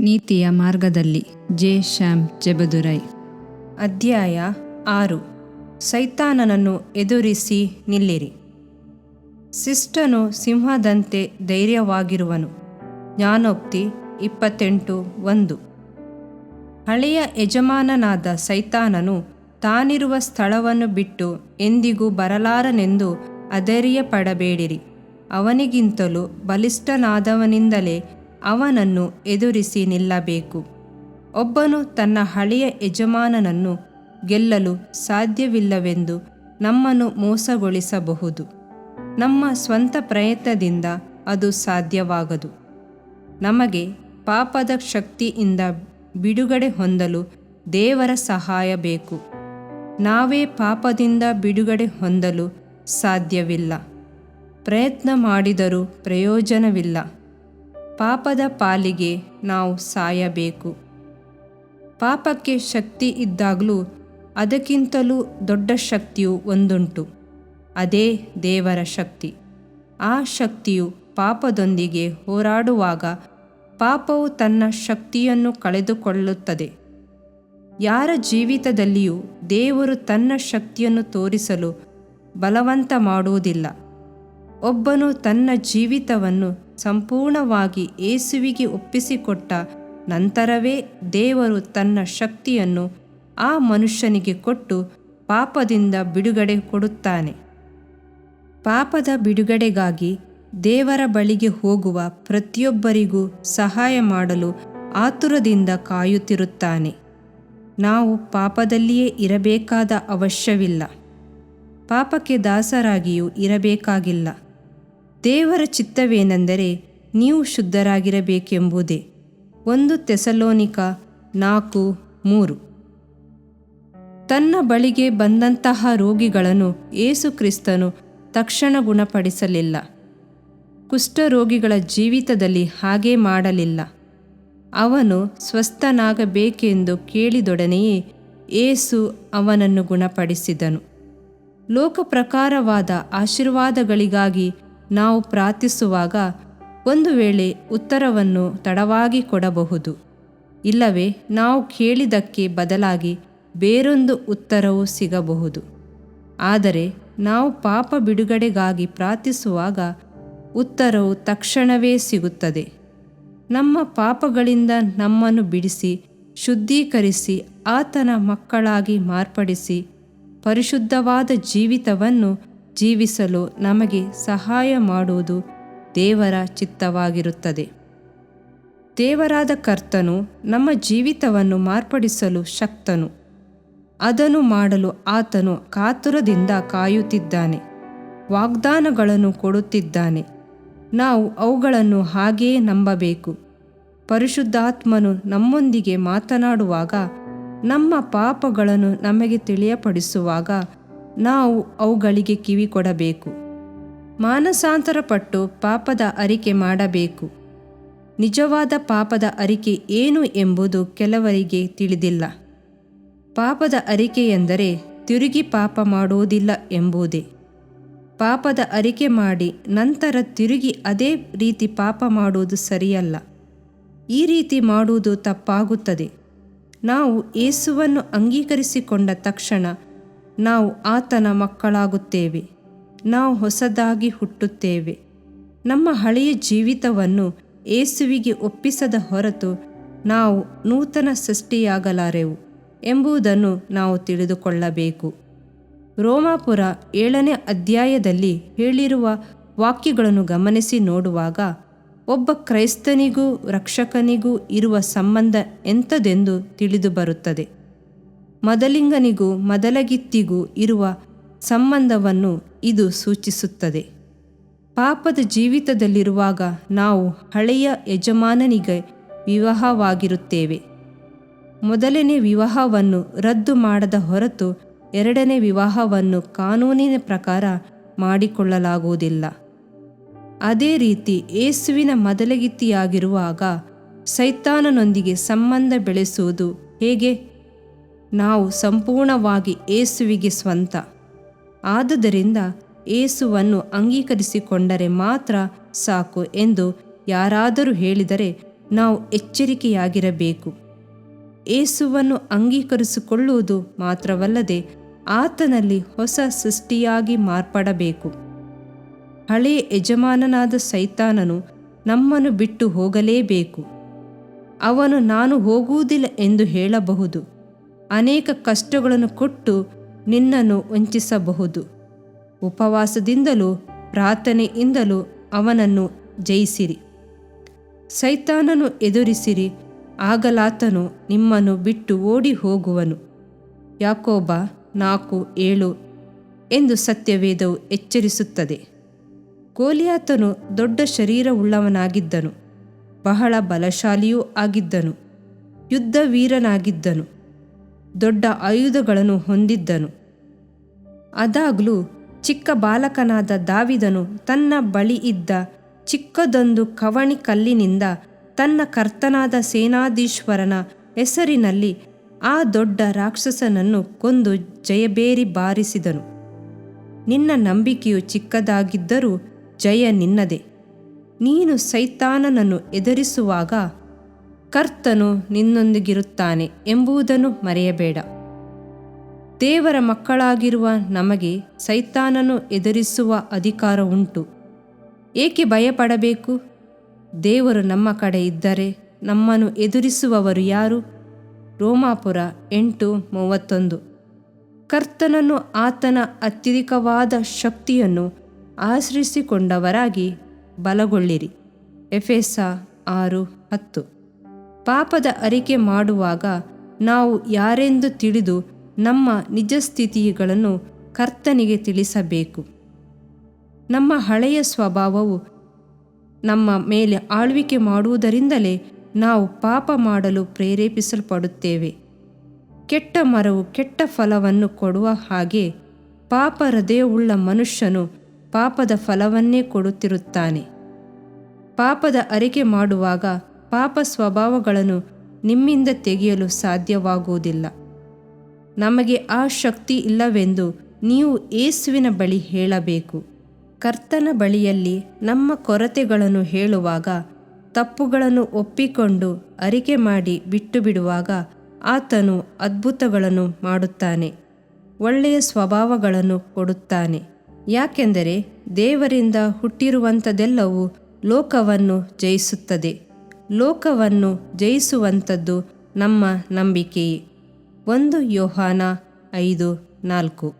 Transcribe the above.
ನೀತಿಯ ಮಾರ್ಗದಲ್ಲಿ. ಜೆ. ಶ್ಯಾಮ್ ಜೆಬದುರೈ ಅಧ್ಯಾಯ ಆರು. ಸೈತಾನನನ್ನು ಎದುರಿಸಿ ನಿಲ್ಲಿರಿ. ಶಿಷ್ಟನು ಸಿಂಹದಂತೆ ಧೈರ್ಯವಾಗಿರುವನು. ಜ್ಞಾನೋಕ್ತಿ ಇಪ್ಪತ್ತೆಂಟು ಒಂದು. ಹಳೆಯ ಯಜಮಾನನಾದ ಸೈತಾನನು ತಾನಿರುವ ಸ್ಥಳವನ್ನು ಬಿಟ್ಟು ಎಂದಿಗೂ ಬರಲಾರನೆಂದು ಅಧೈರ್ಯ ಪಡಬೇಡಿರಿ ಅವನಿಗಿಂತಲೂ ಬಲಿಷ್ಠನಾದವನಿಂದಲೇ ಅವನನ್ನು ಎದುರಿಸಿ ನಿಲ್ಲಬೇಕು. ಒಬ್ಬನು ತನ್ನ ಹಳೆಯ ಯಜಮಾನನನ್ನು ಗೆಲ್ಲಲು ಸಾಧ್ಯವಿಲ್ಲವೆಂದು ನಮ್ಮನ್ನು ಮೋಸಗೊಳಿಸಬಹುದು. ನಮ್ಮ ಸ್ವಂತ ಪ್ರಯತ್ನದಿಂದ ಅದು ಸಾಧ್ಯವಾಗದು. ನಮಗೆ ಪಾಪದ ಶಕ್ತಿಯಿಂದ ಬಿಡುಗಡೆ ಹೊಂದಲು ದೇವರ ಸಹಾಯ ಬೇಕು. ನಾವೇ ಪಾಪದಿಂದ ಬಿಡುಗಡೆ ಹೊಂದಲು ಸಾಧ್ಯವಿಲ್ಲ. ಪ್ರಯತ್ನ ಮಾಡಿದರೂ ಪ್ರಯೋಜನವಿಲ್ಲ. ಪಾಪದ ಪಾಲಿಗೆ ನಾವು ಸಾಯಬೇಕು. ಪಾಪಕ್ಕೆ ಶಕ್ತಿ ಇದ್ದಾಗಲೂ ಅದಕ್ಕಿಂತಲೂ ದೊಡ್ಡ ಶಕ್ತಿಯು ಒಂದುಂಟು. ಅದೇ ದೇವರ ಶಕ್ತಿ. ಆ ಶಕ್ತಿಯು ಪಾಪದೊಂದಿಗೆ ಹೋರಾಡುವಾಗ ಪಾಪವು ತನ್ನ ಶಕ್ತಿಯನ್ನು ಕಳೆದುಕೊಳ್ಳುತ್ತದೆ. ಯಾರ ಜೀವಿತದಲ್ಲಿಯೂ ದೇವರು ತನ್ನ ಶಕ್ತಿಯನ್ನು ತೋರಿಸಲು ಬಲವಂತ ಮಾಡುವುದಿಲ್ಲ. ಒಬ್ಬನು ತನ್ನ ಜೀವಿತವನ್ನು ಸಂಪೂರ್ಣವಾಗಿ ಏಸುವಿಗೆ ಒಪ್ಪಿಸಿಕೊಟ್ಟ ನಂತರವೇ ದೇವರು ತನ್ನ ಶಕ್ತಿಯನ್ನು ಆ ಮನುಷ್ಯನಿಗೆ ಕೊಟ್ಟು ಪಾಪದಿಂದ ಬಿಡುಗಡೆ ಕೊಡುತ್ತಾನೆ. ಪಾಪದ ಬಿಡುಗಡೆಗಾಗಿ ದೇವರ ಬಳಿಗೆ ಹೋಗುವ ಪ್ರತಿಯೊಬ್ಬರಿಗೂ ಸಹಾಯ ಮಾಡಲು ಆತುರದಿಂದ ಕಾಯುತ್ತಿರುತ್ತಾನೆ. ನಾವು ಪಾಪದಲ್ಲಿಯೇ ಇರಬೇಕಾದ ಅವಶ್ಯವಿಲ್ಲ. ಪಾಪಕ್ಕೆ ದಾಸರಾಗಿಯೂ ಇರಬೇಕಾಗಿಲ್ಲ. ದೇವರ ಚಿತ್ತವೇನೆಂದರೆ ನೀವು ಶುದ್ಧರಾಗಿರಬೇಕೆಂಬುದೇ. ಒಂದು ತೆಸಲೋನಿಕ ನಾಲ್ಕು ಮೂರು. ತನ್ನ ಬಳಿಗೆ ಬಂದಂತಹ ರೋಗಿಗಳನ್ನು ಏಸು ಕ್ರಿಸ್ತನು ತಕ್ಷಣ ಗುಣಪಡಿಸಲಿಲ್ಲ. ಕುಷ್ಠರೋಗಿಗಳ ಜೀವಿತದಲ್ಲಿ ಹಾಗೆ ಮಾಡಲಿಲ್ಲ. ಅವನು ಸ್ವಸ್ಥನಾಗಬೇಕೆಂದು ಕೇಳಿದೊಡನೆಯೇ ಏಸು ಅವನನ್ನು ಗುಣಪಡಿಸಿದನು. ಲೋಕಪ್ರಕಾರವಾದ ಆಶೀರ್ವಾದಗಳಿಗಾಗಿ ನಾವು ಪ್ರಾರ್ಥಿಸುವಾಗ ಒಂದು ವೇಳೆ ಉತ್ತರವನ್ನು ತಡವಾಗಿ ಕೊಡಬಹುದು. ಇಲ್ಲವೇ, ನಾವು ಕೇಳಿದಕ್ಕೆ ಬದಲಾಗಿ ಬೇರೊಂದು ಉತ್ತರವೂ ಸಿಗಬಹುದು. ಆದರೆ, ನಾವು ಪಾಪ ಬಿಡುಗಡೆಗಾಗಿ ಪ್ರಾರ್ಥಿಸುವಾಗ ಉತ್ತರವು ತಕ್ಷಣವೇ ಸಿಗುತ್ತದೆ. ನಮ್ಮ ಪಾಪಗಳಿಂದ ನಮ್ಮನ್ನು ಬಿಡಿಸಿ, ಶುದ್ಧೀಕರಿಸಿ, ಆತನ ಮಕ್ಕಳಾಗಿ ಮಾರ್ಪಡಿಸಿ, ಪರಿಶುದ್ಧವಾದ ಜೀವಿತವನ್ನು ಜೀವಿಸಲು ನಮಗೆ ಸಹಾಯ ಮಾಡುವುದು ದೇವರ ಚಿತ್ತವಾಗಿರುತ್ತದೆ. ದೇವರಾದ ಕರ್ತನು ನಮ್ಮ ಜೀವಿತವನ್ನು ಮಾರ್ಪಡಿಸಲು ಶಕ್ತನು. ಅದನ್ನು ಮಾಡಲು ಆತನು ಕಾತುರದಿಂದ ಕಾಯುತ್ತಿದ್ದಾನೆ. ವಾಗ್ದಾನಗಳನ್ನು ಕೊಡುತ್ತಿದ್ದಾನೆ. ನಾವು ಅವುಗಳನ್ನು ಹಾಗೆಯೇ ನಂಬಬೇಕು. ಪರಿಶುದ್ಧಾತ್ಮನು ನಮ್ಮೊಂದಿಗೆ ಮಾತನಾಡುವಾಗ, ನಮ್ಮ ಪಾಪಗಳನ್ನು ನಮಗೆ ತಿಳಿಯಪಡಿಸುವಾಗ ನಾವು ಅವುಗಳಿಗೆ ಕಿವಿ ಕೊಡಬೇಕು. ಮಾನಸಾಂತರಪಟ್ಟು ಪಾಪದ ಅರಿಕೆ ಮಾಡಬೇಕು. ನಿಜವಾದ ಪಾಪದ ಅರಿಕೆ ಏನು ಎಂಬುದು ಕೆಲವರಿಗೆ ತಿಳಿದಿಲ್ಲ. ಪಾಪದ ಅರಿಕೆ ಎಂದರೆ ತಿರುಗಿ ಪಾಪ ಮಾಡುವುದಿಲ್ಲ ಎಂಬುದೇ. ಪಾಪದ ಅರಿಕೆ ಮಾಡಿ ನಂತರ ತಿರುಗಿ ಅದೇ ರೀತಿ ಪಾಪ ಮಾಡುವುದು ಸರಿಯಲ್ಲ. ಈ ರೀತಿ ಮಾಡುವುದು ತಪ್ಪಾಗುತ್ತದೆ. ನಾವು ಏಸುವನ್ನು ಅಂಗೀಕರಿಸಿಕೊಂಡ ತಕ್ಷಣ ನಾವು ಆತನ ಮಕ್ಕಳಾಗುತ್ತೇವೆ. ನಾವು ಹೊಸದಾಗಿ ಹುಟ್ಟುತ್ತೇವೆ. ನಮ್ಮ ಹಳೆಯ ಜೀವಿತವನ್ನು ಏಸುವಿಗೆ ಒಪ್ಪಿಸದ ಹೊರತು ನಾವು ನೂತನ ಸೃಷ್ಟಿಯಾಗಲಾರೆವು ಎಂಬುದನ್ನು ನಾವು ತಿಳಿದುಕೊಳ್ಳಬೇಕು. ರೋಮಾಪುರ ಏಳನೇ ಅಧ್ಯಾಯದಲ್ಲಿ ಹೇಳಿರುವ ವಾಕ್ಯಗಳನ್ನು ಗಮನಿಸಿ ನೋಡುವಾಗ, ಒಬ್ಬ ಕ್ರೈಸ್ತನಿಗೂ ರಕ್ಷಕನಿಗೂ ಇರುವ ಸಂಬಂಧ ಎಂಥದೆಂದು ತಿಳಿದು ಬರುತ್ತದೆ ಮೊದಲಿಂಗನಿಗೂ ಮೊದಲಗಿತ್ತಿಗೂ ಇರುವ ಸಂಬಂಧವನ್ನು ಇದು ಸೂಚಿಸುತ್ತದೆ. ಪಾಪದ ಜೀವಿತದಲ್ಲಿರುವಾಗ ನಾವು ಹಳೆಯ ಯಜಮಾನನಿಗೆ ವಿವಾಹವಾಗಿರುತ್ತೇವೆ. ಮೊದಲನೇ ವಿವಾಹವನ್ನು ರದ್ದು ಮಾಡದ ಹೊರತು ಎರಡನೇ ವಿವಾಹವನ್ನು ಕಾನೂನಿನ ಪ್ರಕಾರ ಮಾಡಿಕೊಳ್ಳಲಾಗುವುದಿಲ್ಲ. ಅದೇ ರೀತಿ ಏಸುವಿನ ಮೊದಲಗಿತ್ತಿಯಾಗಿರುವಾಗ ಸೈತಾನನೊಂದಿಗೆ ಸಂಬಂಧ ಬೆಳೆಸುವುದು ಹೇಗೆ? ನಾವು ಸಂಪೂರ್ಣವಾಗಿ ಏಸುವಿಗೆ ಸ್ವಂತ. ಆದುದರಿಂದ ಏಸುವನ್ನು ಅಂಗೀಕರಿಸಿಕೊಂಡರೆ ಮಾತ್ರ ಸಾಕು ಎಂದು ಯಾರಾದರೂ ಹೇಳಿದರೆ ನಾವು ಎಚ್ಚರಿಕೆಯಾಗಿರಬೇಕು. ಏಸುವನ್ನು ಅಂಗೀಕರಿಸಿಕೊಳ್ಳುವುದು ಮಾತ್ರವಲ್ಲದೆ ಆತನಲ್ಲಿ ಹೊಸ ಸೃಷ್ಟಿಯಾಗಿ ಮಾರ್ಪಡಬೇಕು. ಹಳೆಯ ಯಜಮಾನನಾದ ಸೈತಾನನು ನಮ್ಮನ್ನು ಬಿಟ್ಟು ಹೋಗಲೇಬೇಕು. ಅವನು ನಾನು ಹೋಗುವುದಿಲ್ಲ ಎಂದು ಹೇಳಬಹುದು. ಅನೇಕ ಕಷ್ಟಗಳನ್ನು ಕೊಟ್ಟು ನಿನ್ನನ್ನು ವಂಚಿಸಬಹುದು. ಉಪವಾಸದಿಂದಲೂ ಪ್ರಾರ್ಥನೆಯಿಂದಲೂ ಅವನನ್ನು ಜಯಿಸಿರಿ. ಸೈತಾನನು ಎದುರಿಸಿರಿ, ಆಗಲಾತನು ನಿಮ್ಮನ್ನು ಬಿಟ್ಟು ಓಡಿ ಹೋಗುವನು ಯಾಕೋಬ ನಾಲ್ಕು ಏಳು ಎಂದು ಸತ್ಯವೇದವು ಎಚ್ಚರಿಸುತ್ತದೆ. ಗೋಲಿಯಾತನು ದೊಡ್ಡ ಶರೀರವುಳ್ಳವನಾಗಿದ್ದನು. ಬಹಳ ಬಲಶಾಲಿಯೂ ಆಗಿದ್ದನು. ಯುದ್ಧ ವೀರನಾಗಿದ್ದನು ದೊಡ್ಡ ಆಯುಧಗಳನ್ನು ಹೊಂದಿದ್ದನು. ಅದಾಗಲೂ ಚಿಕ್ಕ ಬಾಲಕನಾದ ದಾವಿದನು ತನ್ನ ಬಳಿ ಇದ್ದ ಚಿಕ್ಕದೊಂದು ಕವಣಿ ಕಲ್ಲಿನಿಂದ ತನ್ನ ಕರ್ತನಾದ ಸೇನಾಧೀಶ್ವರನ ಹೆಸರಿನಲ್ಲಿ ಆ ದೊಡ್ಡ ರಾಕ್ಷಸನನ್ನು ಕೊಂದು ಜಯಬೇರಿ ಬಾರಿಸಿದನು. ನಿನ್ನ ನಂಬಿಕೆಯು ಚಿಕ್ಕದಾಗಿದ್ದರೂ ಜಯ ನಿನ್ನದೆ. ನೀನು ಸೈತಾನನನ್ನು ಎದುರಿಸುವಾಗ ಕರ್ತನು ನಿನ್ನೊಂದಿಗಿರುತ್ತಾನೆ ಎಂಬುದನ್ನು ಮರೆಯಬೇಡ. ದೇವರ ಮಕ್ಕಳಾಗಿರುವ ನಮಗೆ ಸೈತಾನನು ಎದುರಿಸುವ ಅಧಿಕಾರ ಉಂಟು ಏಕೆ ಭಯಪಡಬೇಕು? ದೇವರು ನಮ್ಮ ಕಡೆ ಇದ್ದರೆ ನಮ್ಮನ್ನು ಎದುರಿಸುವವರು ಯಾರು? ರೋಮಾಪುರ ಎಂಟು ಮೂವತ್ತೊಂದು. ಕರ್ತನನ್ನು ಆತನ ಅತ್ಯಧಿಕವಾದ ಶಕ್ತಿಯನ್ನು ಆಶ್ರಯಿಸಿಕೊಂಡವರಾಗಿ ಬಲಗೊಳ್ಳಿರಿ. ಎಫೆಸ ಆರು ಹತ್ತು. ಪಾಪದ ಅರಿಕೆ ಮಾಡುವಾಗ ನಾವು ಯಾರೆಂದು ತಿಳಿದು ನಮ್ಮ ನಿಜ ಸ್ಥಿತಿಗಳನ್ನು ಕರ್ತನಿಗೆ ತಿಳಿಸಬೇಕು. ನಮ್ಮ ಹಳೆಯ ಸ್ವಭಾವವು ನಮ್ಮ ಮೇಲೆ ಆಳ್ವಿಕೆ ಮಾಡುವುದರಿಂದಲೇ ನಾವು ಪಾಪ ಮಾಡಲು ಪ್ರೇರೇಪಿಸಲ್ಪಡುತ್ತೇವೆ. ಕೆಟ್ಟ ಮರವು ಕೆಟ್ಟ ಫಲವನ್ನು ಕೊಡುವ ಹಾಗೆ ಪಾಪ ಹೃದಯವುಳ್ಳ ಮನುಷ್ಯನು ಪಾಪದ ಫಲವನ್ನೇ ಕೊಡುತ್ತಿರುತ್ತಾನೆ. ಪಾಪದ ಅರಿಕೆ ಮಾಡುವಾಗ ಪಾಪ ಸ್ವಭಾವಗಳನ್ನು ನಿಮ್ಮಿಂದ ತೆಗೆಯಲು ಸಾಧ್ಯವಾಗುವುದಿಲ್ಲ. ನಮಗೆ ಆ ಶಕ್ತಿ ಇಲ್ಲವೆಂದು ನೀವು ಏಸುವಿನ ಬಳಿ ಹೇಳಬೇಕು. ಕರ್ತನ ಬಳಿಯಲ್ಲಿ ನಮ್ಮ ಕೊರತೆಗಳನ್ನು ಹೇಳುವಾಗ, ತಪ್ಪುಗಳನ್ನು ಒಪ್ಪಿಕೊಂಡು ಅರಿಕೆ ಮಾಡಿ ಬಿಟ್ಟು ಬಿಡುವಾಗ ಆತನು ಅದ್ಭುತಗಳನ್ನು ಮಾಡುತ್ತಾನೆ. ಒಳ್ಳೆಯ ಸ್ವಭಾವಗಳನ್ನು ಕೊಡುತ್ತಾನೆ. ಯಾಕೆಂದರೆ ದೇವರಿಂದ ಹುಟ್ಟಿರುವಂಥದ್ದೆಲ್ಲವೂ ಲೋಕವನ್ನು ಜಯಿಸುತ್ತದೆ. ಲೋಕವನ್ನು ಜಯಿಸುವಂಥದ್ದು ನಮ್ಮ ನಂಬಿಕೆಯೇ ಒಂದು ಯೋಹಾನ ಐದು ನಾಲ್ಕು.